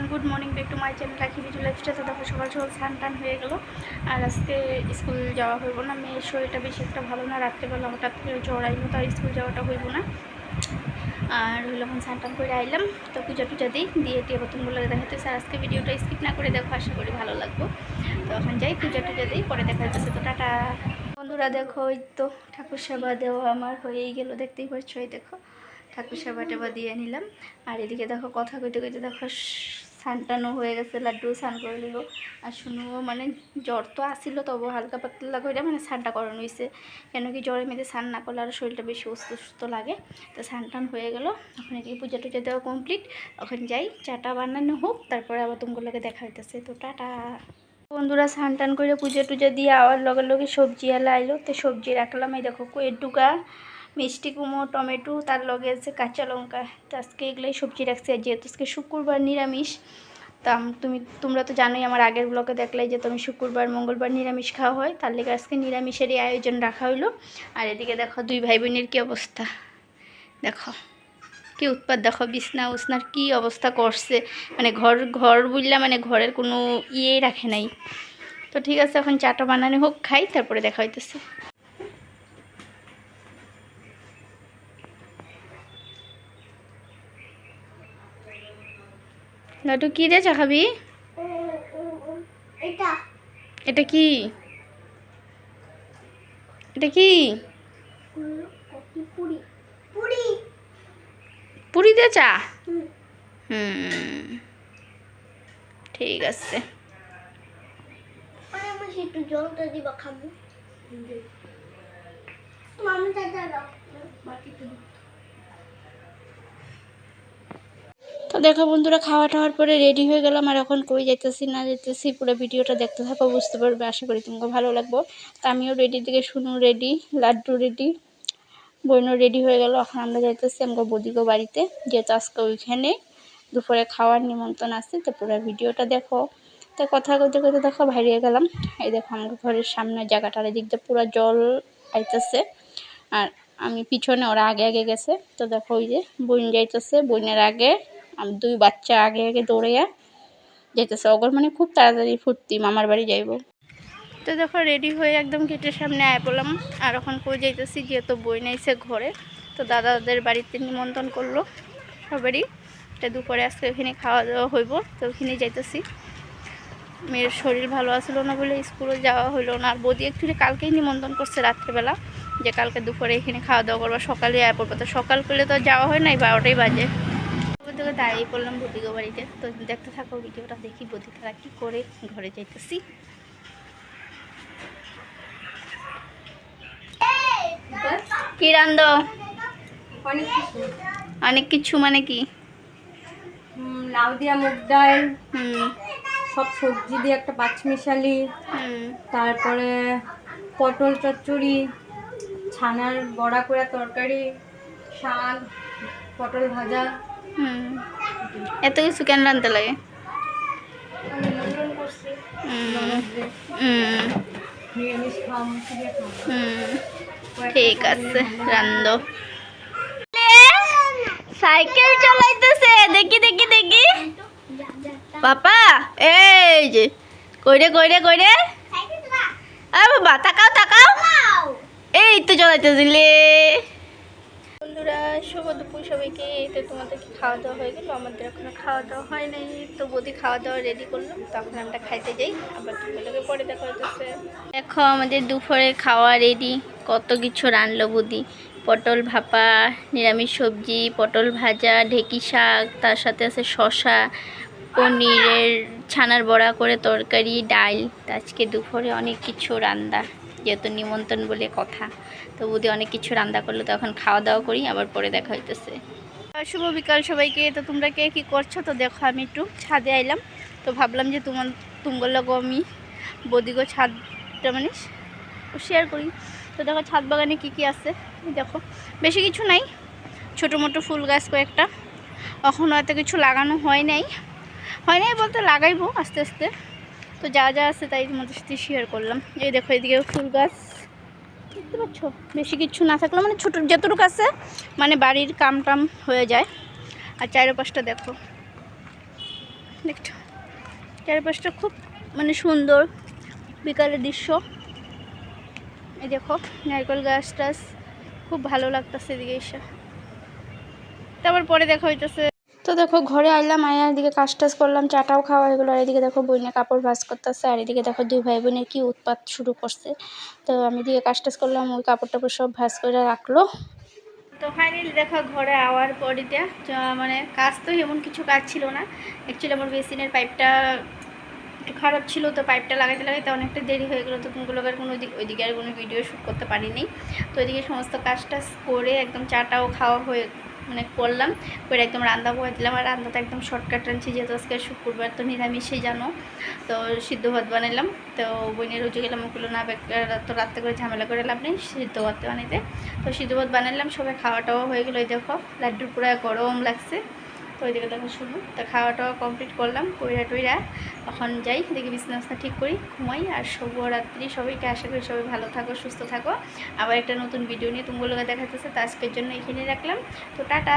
Everyone good morning back to my channel Rakhi Biju lifestyle দেখো, সকাল সকাল স্নান টান হয়ে গেল। আর আজকে স্কুল যাওয়া হইব না, মেয়ের শরীরটা বেশি একটা ভালো না, রাত্রেবেলা হঠাৎ করে জ্বর আইলো তার স্কুল যাওয়াটা হইব না। আর হইল এখন স্নান টান করে আইলাম, তো পূজা টুজা দিই, দিয়ে টিয়া বোতনগুলো দেখাতে স্যার আজকে ভিডিওটা স্কিপ না করে দেখো, আশা করি ভালো লাগবো। তো এখন যাই, পূজা টুজা দিই, পরে দেখা যাচ্ছে তো টাটা। বন্ধুরা, দেখো, ওই তো ঠাকুর সেবা দেওয়া আমার হয়েই গেলো, দেখতেই পাচ্ছ, এই দেখো। ঠাকুর সেবা টেবা দিয়ে নিলাম। আর এদিকে দেখো, কথা কইতে কইতে দেখো স্নানটানো হয়ে গেছে, লাড্ডু স্নান করে নিল। আর শুনো মানে জ্বর তো আসিল তবু হালকা পাতলা করে মানে স্নানটা করানো হয়েছে কেন কি জ্বরে মেয়েদের স্নান না করলে আরও শরীরটা বেশি অসুস্থ লাগে। তো স্নান টান হয়ে গেল। ওখানে এদিকে পূজা টুজা দেওয়া কমপ্লিট ওখানে যাই, চাটা বানানো হোক, তারপরে আবার তোমাগুলোকে দেখা হইতেছে। তো টাটা। বন্ধুরা স্নান টান করে পুজো টুজো দিয়ে আবার লগে লগে সবজি এলা আইলো। তো সবজি রাখলাম, এই দেখো কুয়ের ডুকা মিষ্টি কুমড়ো, টমেটো, তার লগে আছে কাঁচা লঙ্কা। তো আজকে এগুলোই সবজি রাখছি। আর যেহেতু আজকে শুক্রবার নিরামিষ, তা তুমি, তোমরা তো জানোই আমার আগের ব্লগে দেখলাই যে তুমি শুক্রবার, মঙ্গলবার নিরামিষ খাওয়া হয়। তার লেগে আজকে নিরামিষেরই আয়োজন রাখা হইল। আর এদিকে দেখো, দুই ভাই বোনের কী অবস্থা। দেখো, কি উৎপাত। দেখো, বিছনা উসনার কি অবস্থা করছে। মানে ঘর ঘর বুঝলা মানে ঘরের কোনো ইয়েই রাখে নাই। তো ঠিক আছে, এখন চাটা বানানো হোক, খাই, তারপরে দেখা হইতেছে। লাড্ডু কি রে চা খাবি? এটা। এটা কি? এটা কি? পুরি। পুরি। পুরি চা? হুম। হুম। ঠিক আছে। আমার একটু জলটা দিবা খাব। মামা দাদা বাকি তো তো দেখো বন্ধুরা, খাওয়া টাওয়ার পরে রেডি হয়ে গেলাম আর এখন কই যাইতেছি, না যেতেছি পুরো ভিডিওটা দেখতে থাকো, বুঝতে পারবে, আশা করি তোমাকে ভালো লাগবো। তো আমিও রেডি থেকে শুনু রেডি লাড্ডু রেডি বইনও রেডি হয়ে গেল, এখন আমরা যাইতেছি আমাকে বদিগো বাড়িতে, যেহেতু আজকে ওইখানে দুপুরে খাওয়ার নিমন্ত্রণ আছে, তো পুরো ভিডিওটা দেখো। তো কথা কইতে কইতে দেখো, বাইরে গেলাম, এই দেখো আমাকে ঘরের সামনে জায়গাটার এদিক দিয়ে পুরো জল আইতেছে, আর আমি পিছনে, ওরা আগে আগে গেছে, তো দেখো ওই যে বইন যাইতেছে, বইনের আগে আমি দুই বাচ্চা আগে আগে দৌড়াইয়া যেতেছে অগর মানে খুব তাড়াতাড়ি ফুর্তি, মামার বাড়ি যাইব। তো দেখো রেডি হয়ে একদম গেটের সামনে আয় পড়লাম আর এখন কই যাইতেছি, যেহেতু বই নাইছে ঘরে। তো দাদাদের বাড়িতে নিমন্ত্রণ করল সবারই। এটা দুপুরে আজকে ওখানে খাওয়া দাওয়া হইব, তো ওখানে যাইতেছি। মেয়ের শরীর ভালো আসলো না বলে স্কুলে যাওয়া হইল না। আর বৌদি একটু কালকেই নিমন্ত্রণ করছে রাত্রেবেলা, যে কালকে দুপুরে এখানে খাওয়া দাওয়া করব, সকালে আয় পড়ব। তো সকাল করলে তো যাওয়া হয় নাই বারোটাই বাজে। থেকে দাঁড়িয়ে পড়লাম বদিগো বাড়িতে। তো দেখতে থাকো ভিডিওটা দেখি বদি তারা কী করে ঘরে যাইতেছি। কি রান্ধ? অনেক কিছু। অনেক কিছু মানে কি? লাউ দিয়া মুগ ডাল হুম। সব সবজি দিয়ে একটা পাঁচমিশালি হুম। তারপরে পটল চচ্চড়ি ছানার বড়া করে তরকারি শাক পটল ভাজা। হুম। এত কিছু কেন রানতে লাগে? ঠিক আছে। রান্ধ। সাইকেল চালাইতেছে, দেখি দেখি দেখি। পাপা, এই যে, কইরে কইরে কইরে। আ বাবা, তাকাও তাকাও। এই তো চলাইতে দিলে বন্ধুরা শুভ দুপুর সবাইকে তো তোমাদেরকে খাওয়া দাওয়া হয়ে গেল? আমাদের এখনও খাওয়া দাওয়া হয় নাই। তো বৌদি খাওয়া দাওয়া রেডি করল, তখন আমরা খাইতে যাই। আবার তোমাদেরকে পরে দেখা হইতেছে। দেখো, আমাদের দুপুরে খাওয়া রেডি কত কিছু রানলো বৌদি। পটল ভাপা, নিরামিষ সবজি, পটল ভাজা, ঢেকি শাক, তার সাথে আছে শশা পনিরের ছানার বড়া করে তরকারি, ডাল। আজকে দুপুরে অনেক কিছু রান্দা যেহেতু নিমন্ত্রণ বলে কথা, তো বৌদি অনেক কিছু রান্না করল, তো এখন খাওয়া দাওয়া করি, আবার পরে দেখা হইতেছে। শুভ বিকাল সবাইকে। তো তোমরা কে কী করছ? তো দেখো, আমি একটু ছাদে আইলাম। তো ভাবলাম যে তোমার তুমগুলো লগো আমি বদিগো ছাদটা মানে শেয়ার করি। তো দেখো, ছাদ বাগানে কী কী আছে? দেখো, বেশি কিছু নাই। ছোটো মোটো ফুল গাছ কয়েকটা। এখনও এত কিছু লাগানো হয় নাই। হয় নাই বলতে লাগাইবো আস্তে আস্তে। তো যা যা আছে তাই তোমাদের সাথে শেয়ার করলাম। এই দেখো এদিকে ফুল গাছ। দেখতে পাচ্ছ? বেশি কিছু না থাকলেও মানে ছোটো যতটুকু আছে মানে বাড়ির কাম টাম হয়ে যায়। আর চারপাশটা দেখো। দেখছ? চারপাশটা খুব মানে সুন্দর, বিকালের দৃশ্য। এই দেখো, নারকেল গাছ টাছ। খুব ভালো লাগতেছে এদিকে এসে। তারপর পরে দেখা হইতেছে তো দেখো ঘরে আইলাম আয়া এদিকে কাজ টাজ করলাম, চাটাও খাওয়া হয়ে গেলো। আর এদিকে দেখো বইনে কাপড় ভাজ করতেছে, আর এদিকে দেখো দুই ভাই বোনের কি উৎপাত শুরু করছে। তো আমি এদিকে কাজ টাজ করলাম, ওই কাপড় টাপড় সব ভাজ করে রাখল। তো ফাইনালি দেখো ঘরে আওয়ার পরিতে মানে কাজ তো এমন কিছু কাজ ছিল না। অ্যাকচুয়ালি আমার বেসিনের পাইপটা একটু খারাপ ছিল, তো পাইপটা লাগাইতে লাগাইতে অনেকটা দেরি হয়ে গেলো। তো আর কোনো দিক, ওইদিকে আর কোনো ভিডিও শ্যুট করতে পারিনি। তো ওইদিকে সমস্ত কাজ টাজ করে একদম চাটাও খাওয়া হয়ে মানে করলাম। করে একদম রান্না বয়ে দিলাম আর রান্নাটা একদম শর্টকাট রাঁধছি, যেহেতু আজকে শুক্রবার তো নিরামিষই জানো। তো সিদ্ধ ভাত বানাইলাম। তো বইনের রুচি গেলাম ওগুলো না তো রাত্রে করে ঝামেলা করে লাভ নেই, সিদ্ধ ভাত বানাইতে। তো সিদ্ধ ভাত বানাইলাম, সবাই খাওয়া টাওয়া হয়ে গেলো, এই দেখো লাড্ডুর পুরো গরম লাগছে। তো ওইদিকে দেখো শুনো। তো খাওয়া টাওয়া কমপ্লিট করলাম কইরা টইরা এখন যাই, দেখি বিছনা বিছনা ঠিক করি, ঘুমাই, আর শুভরাত্রি সবাইকে। আশা করি সবাই ভালো থাকো, সুস্থ থাকো। আবার একটা নতুন ভিডিও নিয়ে তুমগুলোকে দেখাতেছে, তো আজকের জন্য এখানে রাখলাম। তো টাটা!